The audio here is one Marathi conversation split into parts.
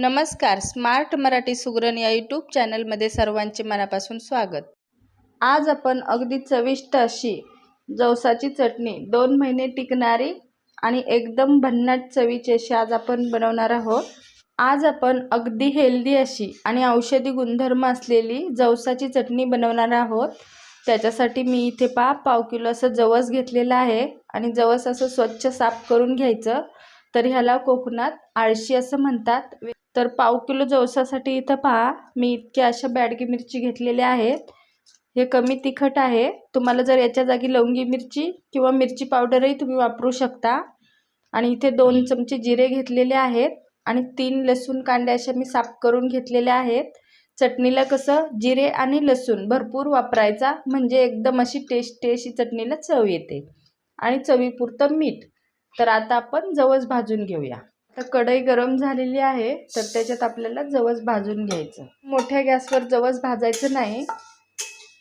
नमस्कार स्मार्ट मराठी सुगरण या यूट्यूब चॅनलमध्ये सर्वांचे मनापासून स्वागत. आज आपण अगदी चविष्ट अशी जवसाची चटणी दोन महिने टिकणारी आणि एकदम भन्नाट चवीची अशी आज आपण बनवणार आहोत. आज आपण अगदी हेल्दी अशी आणि औषधी गुणधर्म असलेली जवसाची चटणी बनवणार आहोत. त्याच्यासाठी मी इथे पा पाव किलो असं जवस घेतलेलं आहे आणि जवस असं स्वच्छ साफ करून घ्यायचं. तर ह्याला कोकणात आळशी असं म्हणतात. तर पाव किलो जवसासाठी इथं पहा मी इतक्या अशा बॅडगी मिरची घेतलेल्या आहेत. हे कमी तिखट आहे. तुम्हाला जर याच्या जागी लवंगी मिरची किंवा मिरची पावडरही तुम्ही वापरू शकता. आणि इथे दोन चमचे जिरे घेतलेले आहेत आणि तीन लसूण कांदे अशा मी साफ करून घेतलेल्या आहेत. चटणीला कसं जिरे आणि लसूण भरपूर वापरायचा म्हणजे एकदम अशी टेस्टी अशी चटणीला चव येते. आणि चवीपुरतं मीठ. तर आता आपण जवस भाजून घेऊया. तर कढई गरम झालेली आहे तर त्याच्यात आपल्याला जवस भाजून घ्यायचं. मोठ्या गॅसवर जवस भाजायचं नाही.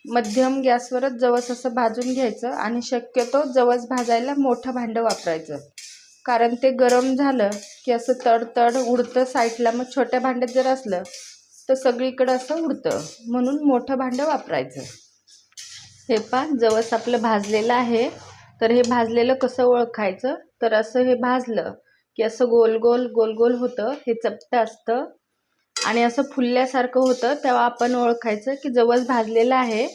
मध्यम गॅसवरच जवस असं भाजून घ्यायचं आणि शक्यतो जवस भाजायला मोठं भांडं वापरायचं. कारण ते गरम झालं की असं तडतड उडतं साईडला. मग छोट्या भांड्यात जर असलं तर सगळीकडं असं उडतं. म्हणून मोठं भांडं वापरायचं. हे पा जवस आपलं भाजलेलं आहे. तर हे भाजलेलं कसं ओळखायचं? तर असं हे भाजलं की असं गोल गोल गोल गोल होतं हे चपटं असतं. आणि असं फुलल्यासारखं होतं तेव्हा आपण ओळखायचं की जवस भाजलेलं आहे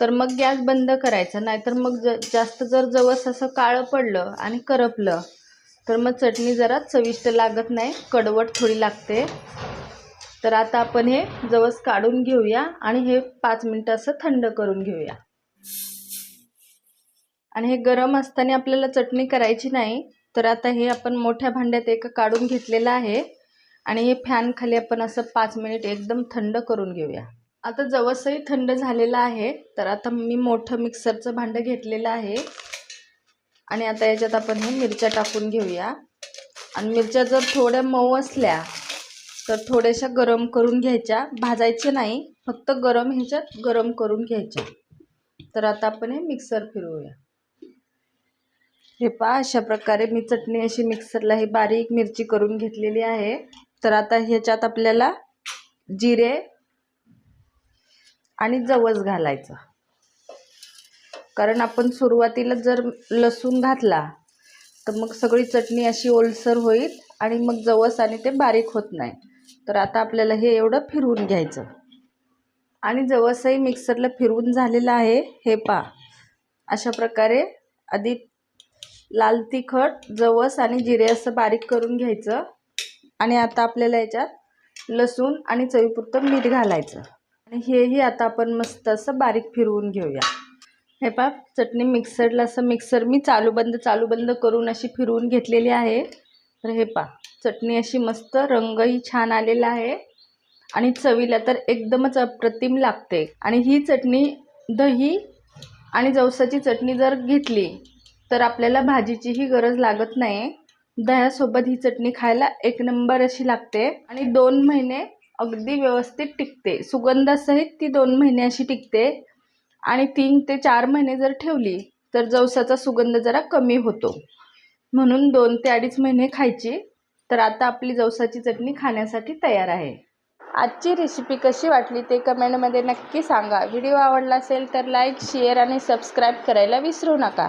तर मग गॅस बंद करायचा. नाहीतर मग ज जास्त जर जवस असं काळं पडलं आणि करपलं तर मग चटणी जरा चविष्ट लागत नाही कडवट थोडी लागते. तर आता आपण हे जवस काढून घेऊया आणि हे पाच मिनटं असं थंड करून घेऊया. आणि हे गरम असताना आपल्याला चटणी करायची नाही तर आता हे आपण मोठ्या भांड्यात एक काढून घेतलेलं आहे. आणि हे फॅन खाली आपण असं पाच मिनिट एकदम थंड करून घेऊया. आता जवसही थंड झालेलं आहे तर आता मी मोठं मिक्सरचं भांडं घेतलेलं आहे. आणि आता याच्यात आपण हे मिरच्या टाकून घेऊया. आणि मिरच्या जर थोड्या मऊ असल्या तर थोड्याशा गरम करून घ्यायच्या. भाजायच्या नाही फक्त गरम ह्याच्यात गरम करून घ्यायच्या. तर आता आपण हे मिक्सर फिरवूया. हे पहा अशा प्रकारे मी चटणी अशी मिक्सरला ही बारीक मिरची करून घेतलेली आहे. तर आता ह्याच्यात आपल्याला जिरे आणि जवस घालायचं. कारण आपण सुरुवातीला जर लसूण घातला तर मग सगळी चटणी अशी ओलसर होईल आणि मग जवस आणि ते बारीक होत नाही. तर आता आपल्याला हे एवढं फिरवून घ्यायचं. आणि जवसही मिक्सरला फिरवून झालेलं आहे हे पा अशा प्रकारे आधी लाल तिखट जवस आणि जिरे असं बारीक करून घ्यायचं. आणि आता आपल्याला याच्यात लसूण आणि चवीपुरतं मीठ घालायचं. आणि हेही आता आपण मस्त असं बारीक फिरवून घेऊया. हे पा चटणी मिक्सरला असं मिक्सर मी चालू बंद चालू बंद करून अशी फिरवून घेतलेली आहे. तर हे पा चटणी अशी मस्त रंगही छान आलेला आहे. आणि चवीला तर एकदमच अप्रतिम लागते. आणि ही चटणी दही आणि जवसाची चटणी जर घेतली तर आपल्याला भाजीचीही गरज लागत नाही दह्यासोबत ही चटणी खायला एक नंबर अशी लागते आणि दोन महिने अगदी व्यवस्थित टिकते. सुगंधासहित ती दोन महिने अशी टिकते. आणि तीन ते चार महिने जर ठेवली तर जवसाचा सुगंध जरा कमी होतो. म्हणून दोन ते अडीच महिने खायची. तर आता आपली जवसाची चटणी खाण्यासाठी तयार आहे. आजची रेसिपी कशी वाटली ते कमेंटमध्ये नक्की सांगा. व्हिडिओ आवडला असेल तर लाईक शेअर आणि सबस्क्राईब करायला विसरू नका.